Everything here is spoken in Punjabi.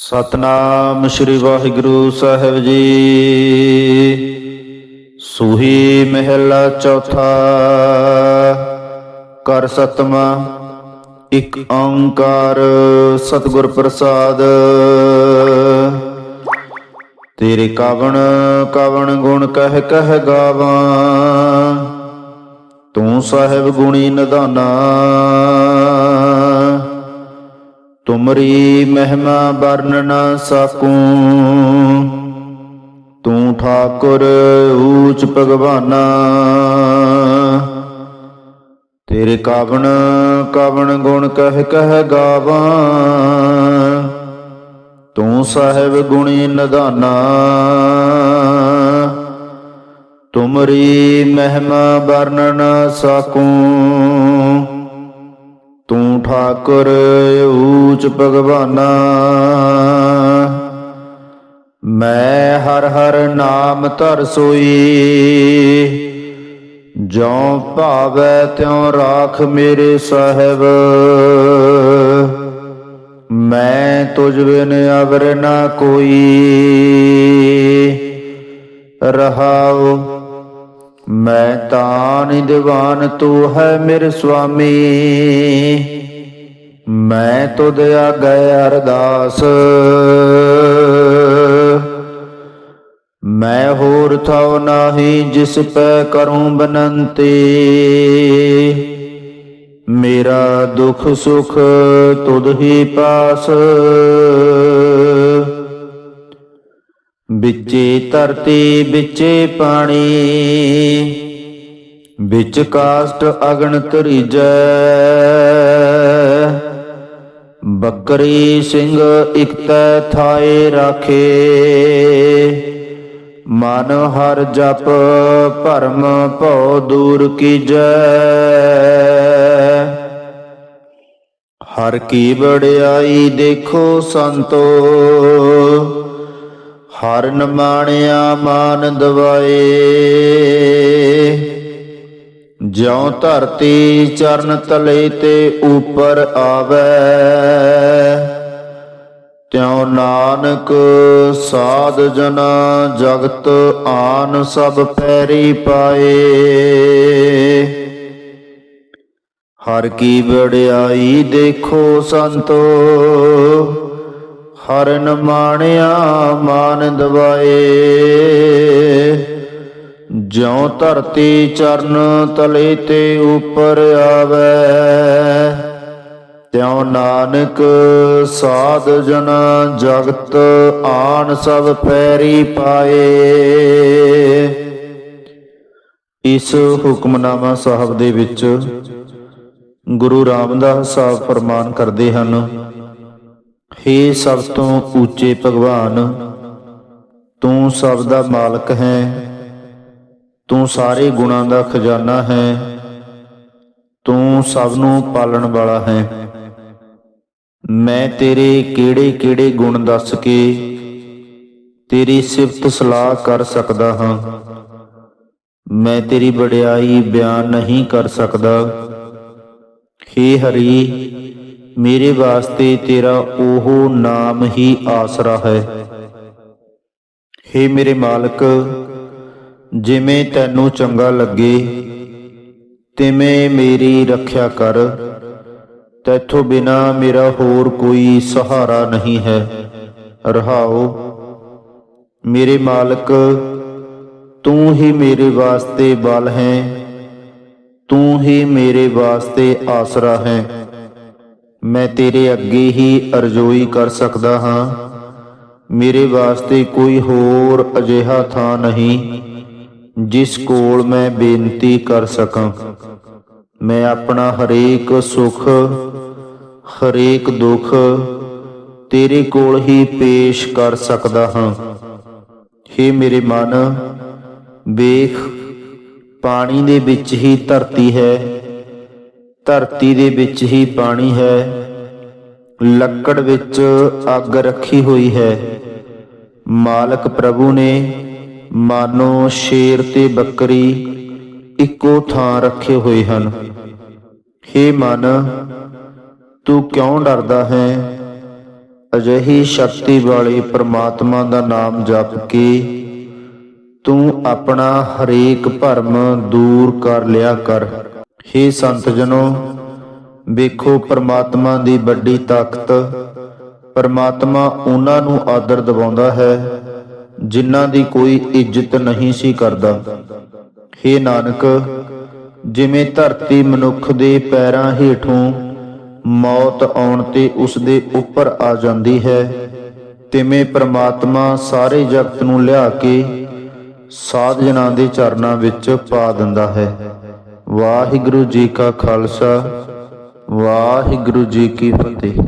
ਸਤਨਾਮ ਸ੍ਰੀ ਵਾਹਿਗੁਰੂ ਸਾਹਿਬ ਜੀ। ਸੁਹੀ ਮਹਿਲਾ ਚੌਥਾ ਕਰ ਸਤਮਾ ਇੱਕ ਓੰਕਾਰ ਸਤਿਗੁਰ ਪ੍ਰਸਾਦ। ਤੇਰੇ ਕਵਣ ਕਵਣ ਗੁਣ ਕਹਿ ਕਹਿ ਗਾਵਾਂ, ਤੂੰ ਸਾਹਿਬ ਗੁਣੀ ਨਿਧਾਨਾ। ਤੁਮਰੀ ਮਹਿਮਾ ਵਰਨ ਨਾ ਸਕੂੰ। ਤੂੰ ਠਾਕੁਰ ਊਚ ਭਗਵਾਨਾ। ਤੇਰੇ ਕਾਵਣ ਕਾਵਣ ਗੁਣ ਕਹਿ ਕਹਿ ਗਾਵਾਂ। ਤੂੰ ਸਾਹਿਬ ਗੁਣੀ ਨਦਾਨਾ ਤੁਮਰੀ ਮਹਿਮਾ ਵਰਨ ਨਾ ਠਾਕੁਰ ਊਚ ਭਗਵਾਨਾ। ਮੈਂ ਹਰ ਹਰ ਨਾਮ ਧਰ ਸੋਈ। ਜਿਉ ਭਾਵੈ ਤਿਉ ਰਾਖ ਮੇਰੇ ਸਾਹਿਬ। ਮੈਂ ਤੁਝ ਬਿਨ ਅਵਰ ਨਾ ਕੋਈ। ਰਹਾਉ, ਮੈਂ ਤਾਨ ਦੀਵਾਨ ਤੂੰ ਹੈ ਮੇਰੇ ਸੁਆਮੀ। ਮੈਂ ਤੁਧ ਆਗੇ ਅਰਦਾਸ। ਮੈਂ ਹੋਰ ਥਾਉ ਨਾਹੀ ਜਿਸ ਪੈ ਕਰੂੰ ਬਨੰਤੀ। ਮੇਰਾ ਦੁਖ ਸੁਖ ਤੁਧ ਹੀ ਪਾਸ। ਵਿੱਚੇ ਧਰਤੀ, ਵਿੱਚੇ ਪਾਣੀ, ਵਿੱਚ ਕਾਸ਼ਟ ਅਗਣ ਤਰੀਜੈ ਬੱਕਰੀ ਸਿੰਘ ਇਕਤੈ ਥਾਏ ਰਾਖੇ। ਮਨ ਹਰ ਜਪ ਭਰਮ ਭਉ ਦੂਰ ਕੀਜੈ। ਹਰ ਕੀ ਬੜਾਈ ਦੇਖੋ ਸੰਤੋ। ਹਰ ਨਮਾਣਿਆ ਮਾਨ ਦਵਾਏ। ਜਿਉ ਧਰਤੀ ਚਰਨ ਤਲੇ ਤੇ ਉਪਰ ਆਵੇ, ਤਿਉ ਨਾਨਕ ਸਾਧ ਜਨਾ ਜਗਤ ਆਨ ਸਭ ਪੈਰੀ ਪਾਏ। ਹਰ ਕੀ ਵਡਿਆਈ ਦੇਖੋ ਸੰਤੋ, ਹਰਨ ਮਾਣਿਆ ਮਾਨ ਦਵਾਏ। ਜਿਉ ਧਰਤੀ ਚਰਨ ਤਲੇ ਤੇ ਉਪਰ ਆਵੇ, ਤਿਉ ਨਾਨਕ ਸਾਧ ਜਨ ਜਗਤ ਆਣ ਸਭ ਪੈਰੀ ਪਾਏ। ਇਸ ਹੁਕਮਨਾਮਾ ਸਾਹਿਬ ਦੇ ਵਿੱਚ ਗੁਰੂ ਰਾਮਦਾਸ ਸਾਹਿਬ ਫਰਮਾਨ ਕਰਦੇ ਹਨ, ਹੇ ਸਭ ਤੋਂ ਉੱਚੇ ਭਗਵਾਨ, ਤੂੰ ਸਭ ਦਾ ਮਾਲਕ ਹੈ। ਤੂੰ ਸਾਰੇ ਗੁਣਾਂ ਦਾ ਖਜ਼ਾਨਾ ਹੈ। ਤੂੰ ਸਭ ਨੂੰ ਪਾਲਣ ਵਾਲਾ ਹੈ। ਮੈਂ ਤੇਰੇ ਕਿਹੜੇ-ਕਿਹੜੇ ਗੁਣ ਦੱਸ ਕੇ ਤੇਰੀ ਸਿਫਤ ਸਲਾਹ ਕਰ ਸਕਦਾ ਹਾਂ। ਮੈਂ ਤੇਰੀ ਵਡਿਆਈ ਬਿਆਨ ਨਹੀਂ ਕਰ ਸਕਦਾ। ਹੇ ਹਰੀ, ਮੇਰੇ ਵਾਸਤੇ ਤੇਰਾ ਉਹ ਨਾਮ ਹੀ ਆਸਰਾ ਹੈ। ਹੇ ਮੇਰੇ ਮਾਲਕ ਜਿਵੇਂ ਤੈਨੂੰ ਚੰਗਾ ਲੱਗੇ, ਤਿਵੇਂ ਮੇਰੀ ਰੱਖਿਆ ਕਰ। ਤੈਥੋਂ ਬਿਨਾ ਮੇਰਾ ਹੋਰ ਕੋਈ ਸਹਾਰਾ ਨਹੀਂ ਹੈ। ਰਹਾਓ, ਮੇਰੇ ਮਾਲਕ, ਤੂੰ ਹੀ ਮੇਰੇ ਵਾਸਤੇ ਬਲ ਹੈ। ਤੂੰ ਹੀ ਮੇਰੇ ਵਾਸਤੇ ਆਸਰਾ ਹੈ। ਮੈਂ ਤੇਰੇ ਅੱਗੇ ਹੀ ਅਰਜ਼ੋਈ ਕਰ ਸਕਦਾ ਹਾਂ। ਮੇਰੇ ਵਾਸਤੇ ਕੋਈ ਹੋਰ ਅਜਿਹਾ ਥਾਂ ਨਹੀਂ। ਜਿਸ ਕੋਲ ਮੈਂ ਬੇਨਤੀ ਕਰ ਸਕਾਂ। ਮੈਂ ਆਪਣਾ ਹਰੇਕ ਸੁਖ, ਹਰੇਕ ਦੁੱਖ ਤੇਰੇ ਕੋਲ ਹੀ ਪੇਸ਼ ਕਰ ਸਕਦਾ ਹਾਂ। हे ਮੇਰੇ ਮਨ, ਵੇਖ, ਪਾਣੀ ਦੇ ਵਿੱਚ ਹੀ ਧਰਤੀ ਹੈ, ਧਰਤੀ ਦੇ ਵਿੱਚ ਹੀ ਪਾਣੀ ਹੈ, ਲੱਕੜ ਵਿੱਚ ਅੱਗ ਰੱਖੀ ਹੋਈ ਹੈ। ਮਾਲਕ ਪ੍ਰਭੂ ਨੇ ਮਾਨੋ ਸ਼ੇਰ ਤੇ ਬੱਕਰੀ ਇੱਕੋ ਥਾਂ ਰੱਖੇ ਹੋਏ ਹਨ। हे ਮਨ, ਤੂੰ ਕਿਉਂ ਡਰਦਾ ਹੈ? ਅਜਿਹੀ ਸ਼ਕਤੀ ਵਾਲੇ ਪ੍ਰਮਾਤਮਾ ਦਾ ਨਾਮ ਜਪ ਕੇ ਤੂੰ ਆਪਣਾ ਹਰੇਕ ਭਰਮ ਦੂਰ ਕਰ ਲਿਆ ਕਰ। ਹੇ ਸੰਤ ਜਨੋ ਵੇਖੋ ਪ੍ਰਮਾਤਮਾ ਦੀ ਵੱਡੀ ਤਾਕਤ। ਪ੍ਰਮਾਤਮਾ ਉਹਨਾਂ ਨੂੰ ਆਦਰ ਦਿਵਾਉਂਦਾ ਹੈ ਜਿਨ੍ਹਾਂ ਦੀ ਕੋਈ ਇੱਜ਼ਤ ਨਹੀਂ ਸੀ ਕਰਦਾ। ਹੇ ਨਾਨਕ, ਜਿਵੇਂ ਧਰਤੀ ਮਨੁੱਖ ਦੇ ਪੈਰਾਂ ਹੇਠੋਂ ਮੌਤ ਆਉਣ ਤੇ ਉਸ ਦੇ ਉੱਪਰ ਆ ਜਾਂਦੀ ਹੈ, ਤਿਵੇਂ ਪ੍ਰਮਾਤਮਾ ਸਾਰੇ ਜਗਤ ਨੂੰ ਲਿਆ ਕੇ ਸਾਧ ਜਨਾਂ ਦੇ ਚਰਨਾਂ ਵਿੱਚ ਪਾ ਦਿੰਦਾ ਹੈ। ਵਾਹਿਗੁਰੂ ਜੀ ਕਾ ਖਾਲਸਾ, ਵਾਹਿਗੁਰੂ ਜੀ ਕੀ ਫਤਿਹ।